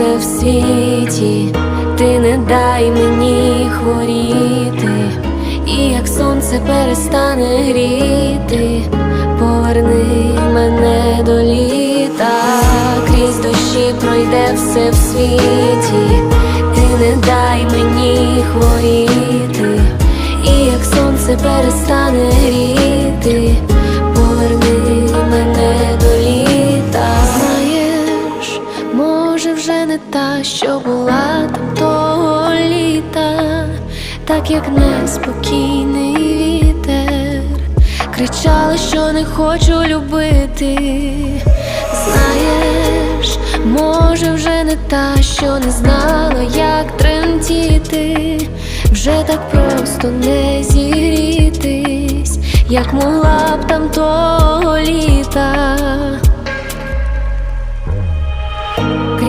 все в світі, ти не дай мені хворіти, і як сонце перестане гріти, поверни мене до літа, крізь дощі пройде все в світі, ти не дай мені хворіти, і як сонце перестане гріти, вже не та, що була там того літа, так як неспокійний вітер, кричала, що не хочу любити. Знаєш, може вже не та, що не знала, як тремтіти, вже так просто не зігрітись, як могла б там того літа.